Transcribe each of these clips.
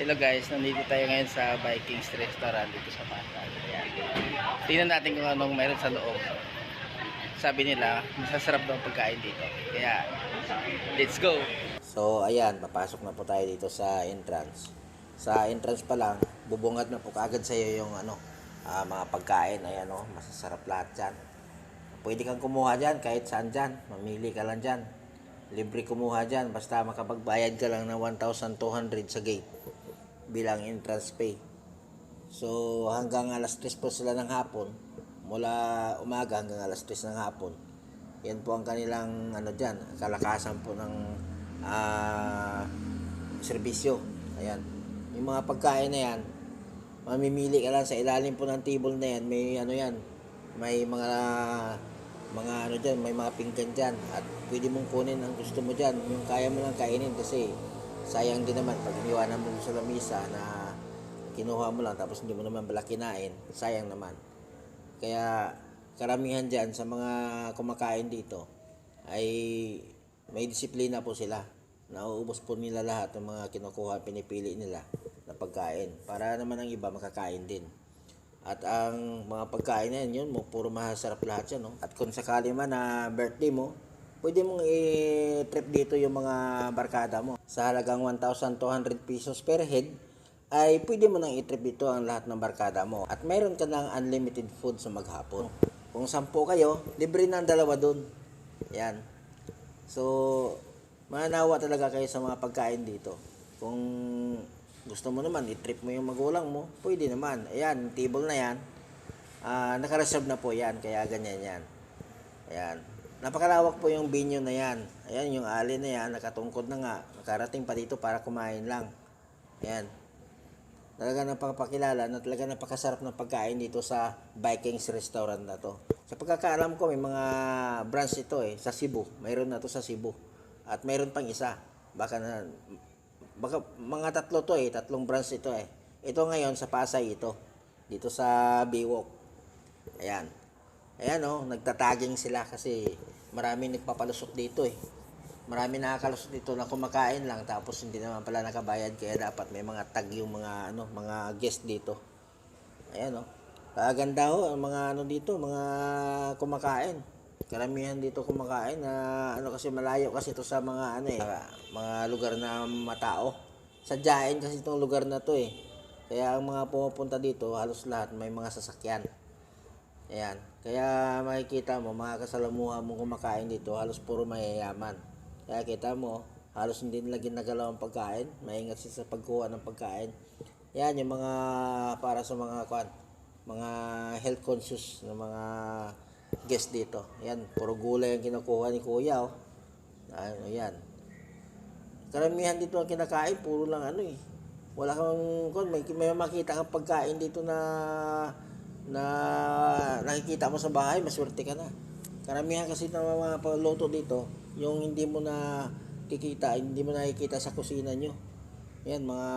Hello guys, nandito tayo ngayon sa Vikings Restaurant dito sa Pasay. Tingnan natin kung anong meron sa loob. Sabi nila, masasarap daw ang pagkain dito. Kaya, let's go! So, ayan, papasok na po tayo dito sa entrance. Sa entrance pa lang, bubungad na po kaagad sa iyo yung ano, ah, mga pagkain. Ayan o, masasarap lahat dyan. Pwede kang kumuha dyan kahit saan dyan. Mamili ka lang dyan. Libre kumuha dyan. Basta makapagbayad ka lang ng 1,200 sa gate bilang entrance pay. So, hanggang alas 3 po sila ng hapon. Mula umaga hanggang alas 3 ng hapon. Yan po ang kanilang ano dyan, kalakasan po ng ah, serbisyo. Ayan. Yung mga pagkain na yan, mamimili ka lang sa ilalim po ng table na yan. May ano yan, may mga mga ano dyan, may mga pinggan dyan. At pwede mong kunin ang gusto mo dyan. Yung kaya mo lang kainin kasi sayang din naman pag iniwanan mo sa lamisa na kinuha mo lang tapos hindi mo naman pala kinain, sayang naman. Kaya karamihan dyan sa mga kumakain dito ay may disiplina po sila. Nauubos po nila lahat ng mga kinukuha, pinipili nila na pagkain para naman ang iba makakain din. At ang mga pagkain na yun mo, puro masarap lahat yan. No? At kung sakali man na birthday mo, pwede mong i-trip dito yung mga barkada mo. Sa halagang 1,200 pesos per head, ay pwede mo nang i-trip dito ang lahat ng barkada mo. At mayroon ka ng unlimited food sa maghapon. Kung sampu kayo, libre na ang dalawa dun. Yan. So, manawa talaga kayo sa mga pagkain dito. Kung gusto mo naman, i-trip mo yung magulang mo, pwede naman. Ayan, table na yan. Ah, naka-reserve na po yan, kaya ganyan yan. Ayan. Napakalawak po yung venue na yan. Ayan, yung alley na yan, nakatungkod na nga. Nakarating pa dito para kumain lang. Ayan. Talaga napapakilala na talaga napakasarap ng pagkain dito sa Vikings restaurant na to. Sa pagkakaalam ko, may mga branch ito eh, sa Cebu. Mayroon na to sa Cebu. At mayroon pang isa. Baka na, baka mga tatlo to eh, tatlong branch ito eh. Ito ngayon sa Pasay ito. Dito sa Biwok. Ayan. Ayan oh, nagtataging sila kasi marami nagpapalusok dito eh. Marami nakakalusok dito na kumakain lang tapos hindi naman pala nakabayad kaya dapat may mga tag yung mga ano, mga guest dito. Ayan oh. Kaganda ho ang mga ano dito, mga kumakain. Karamihan dito kumakain na ano kasi malayo kasi ito sa mga ano eh, mga lugar na matao. Sadyain kasi itong lugar na to eh. Kaya ang mga pumupunta dito, halos lahat may mga sasakyan. Ayan. Kaya makikita mo, mga kasalamuha mo kumakain dito, halos puro mayayaman. Kaya kita mo, halos hindi nila ginagalaw ang pagkain. Maingat sila sa pagkuha ng pagkain. Yan, yung mga para sa mga kwan, mga health conscious na mga guest dito. Yan, puro gulay ang kinukuha ni Kuya. Oh. Ano yan. Karamihan dito ang kinakain, puro lang ano eh. Wala kang, kung may, may makita kang pagkain dito na na nakikita mo sa bahay, maswerte ka na. Karamihan kasi ng mga paluto dito, yung hindi mo na kikita, hindi mo nakikita sa kusina nyo. Yan, mga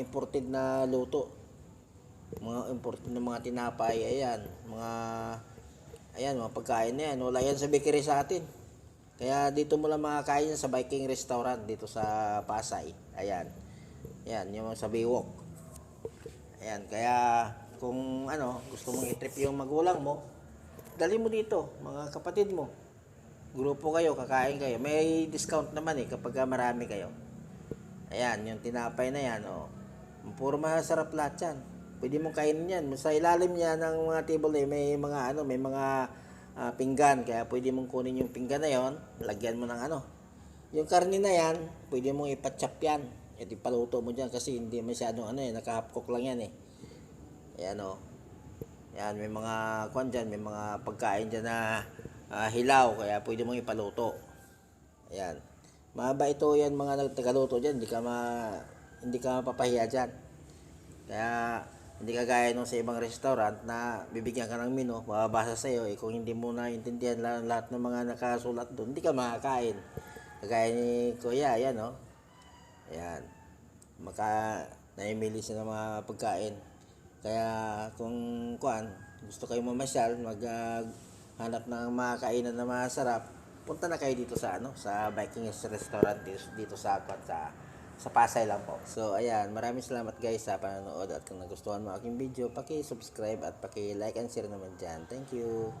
imported na luto. Mga imported na mga tinapay, ayan. Mga, ayan, mga pagkain na yan. Wala yan sa bakery sa atin. Kaya dito mo lang makakain sa Viking Restaurant dito sa Pasay. Ayan. Ayan, yung sa Biwok. Ayan, kaya kung ano, gusto mong i-trip yung magulang mo, dali mo dito, mga kapatid mo. Grupo kayo, kakain kayo. May discount naman eh kapag marami kayo. Ayan, yung tinapay na yan, oh. Puro masarap lahat yan. Pwede mong kainin yan. Sa ilalim niya ng mga table eh, may mga ano, may mga ah, pinggan. Kaya pwede mong kunin yung pinggan na yon, lagyan mo ng ano. Yung karne na yan, pwede mong ipachap yan. At ipaluto mo dyan kasi hindi masyadong ano eh, naka-half cook lang yan eh. Ayan o. Ayan, may mga kwan dyan, may mga pagkain dyan na ah, hilaw, kaya pwede mong ipaluto. Ayan. Mahaba ito yan mga nagtagaluto dyan, hindi ka ma hindi ka mapapahiya dyan. Kaya hindi ka gaya nung sa ibang restaurant na bibigyan ka ng menu, mababasa sa iyo, eh, kung hindi mo na intindihan lahat, lahat ng mga nakasulat doon, hindi ka makakain. Kagaya ni Kuya, ayan o. Ayan. Maka naimili siya ng mga pagkain. Kaya kung kuan, gusto kayo mamasyal, mag ah, hanap ng mga kainan na masarap, punta na kayo dito sa ano, sa Vikings restaurant dito, sa kuan sa Sa Pasay lang po. So, ayan. Maraming salamat guys sa panonood at kung nagustuhan mo aking video, paki-subscribe at paki-like and share naman dyan. Thank you.